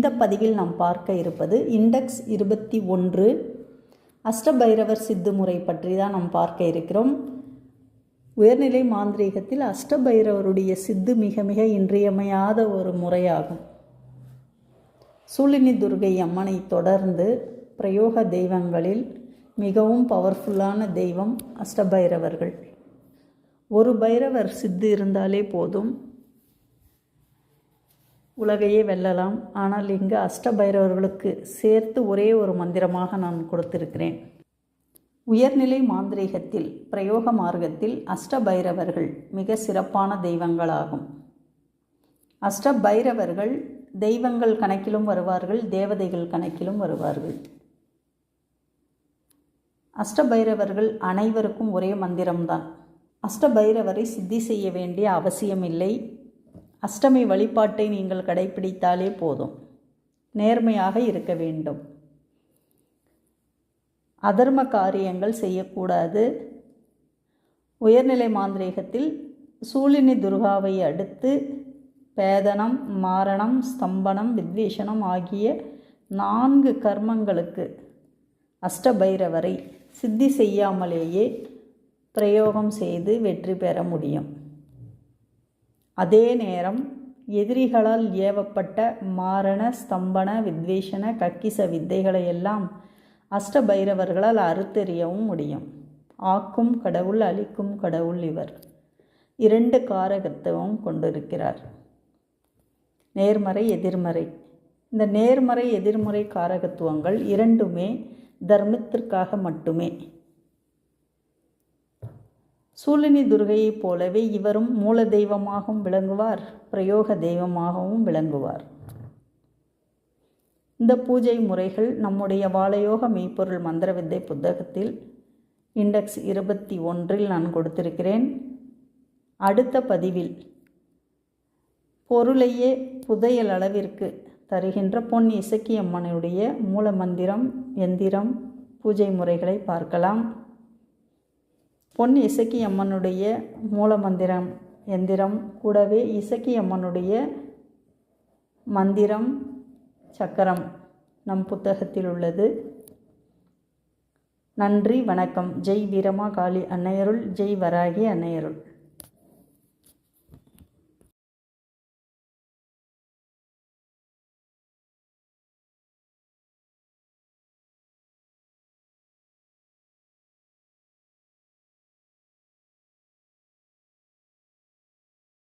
இந்த பதிவில் நாம் பார்க்க இருப்பது இண்டெக்ஸ் இருபத்தி ஒன்று அஷ்டபைரவர் சித்து முறை பற்றி தான் நாம் பார்க்க இருக்கிறோம். உயர்நிலை மாந்திரீகத்தில் அஷ்டபைரவருடைய சித்து மிக மிக இன்றியமையாத ஒரு முறையாகும். சூழினி துர்கை அம்மனை தொடர்ந்து பிரயோக தெய்வங்களில் மிகவும் பவர்ஃபுல்லான தெய்வம் அஷ்டபைரவர்கள். ஒரு பைரவர் சித்து இருந்தாலே போதும் உலகையே வெல்லலாம். ஆனால் இங்கு அஷ்டபைரவர்களுக்கு சேர்த்து ஒரே ஒரு மந்திரமாக நான் கொடுத்திருக்கிறேன். உயர்நிலை மாந்திரீகத்தில் பிரயோக மார்க்கத்தில் அஷ்டபைரவர்கள் மிக சிறப்பான தெய்வங்களாகும். அஷ்டபைரவர்கள் தெய்வங்கள் கணக்கிலும் வருவார்கள் தேவதைகள் கணக்கிலும் வருவார்கள். அஷ்டபைரவர்கள் அனைவருக்கும் ஒரே மந்திரம்தான். அஷ்டபைரவரை சித்தி செய்ய வேண்டிய அவசியமில்லை. அஷ்டமி வழிபாட்டை நீங்கள் கடைபிடித்தாலே போதும். நேர்மையாக இருக்க வேண்டும். அதர்ம காரியங்கள் செய்யக்கூடாது. உயர்நிலை மாந்திரீகத்தில் சூழினி துர்காவை அடுத்து பேதனம் மாரணம் ஸ்தம்பனம் வித்வேஷனம் ஆகிய நான்கு கர்மங்களுக்கு அஷ்டபைரவரை சித்தி செய்யாமலேயே பிரயோகம் செய்து வெற்றி பெற முடியும். அதே நேரம் எதிரிகளால் ஏவப்பட்ட மாரண ஸ்தம்பன வித்வேஷன கக்கிச வித்தைகளை எல்லாம் அஷ்டபைரவர்களால் அறுத்தெறியவும் முடியும். ஆக்கும் கடவுள் அழிக்கும் கடவுள் இவர். இரண்டு காரகத்துவம் கொண்டிருக்கிறார். நேர்மறை எதிர்மறை. இந்த நேர்மறை எதிர்மறை காரகத்துவங்கள் இரண்டுமே தர்மத்திற்காக மட்டுமே. சூலினி துர்கையைப் போலவே இவரும் மூல தெய்வமாகவும் விளங்குவார் பிரயோக தெய்வமாகவும் விளங்குவார். இந்த பூஜை முறைகள் நம்முடைய வாழையோக மெய்ப்பொருள் மந்திரவித்தை புத்தகத்தில் இண்டெக்ஸ் இருபத்தி ஒன்றில் நான் கொடுத்திருக்கிறேன். அடுத்த பதிவில் பொருளையே புதையல் அளவிற்கு தருகின்ற பொன் இசக்கியம்மனுடைய மூல மந்திரம் எந்திரம் பூஜை முறைகளை பார்க்கலாம். பொன் இசக்கி அம்மனுடைய மூல மந்திரம் எந்திரம். கூடவே இசக்கி அம்மனுடைய மந்திரம் சக்கரம் நம் புத்தகத்தில் உள்ளது. நன்றி வணக்கம். ஜெய் வீரமா காளி அன்னையருள் ஜெய் வராகி அன்னையருள்.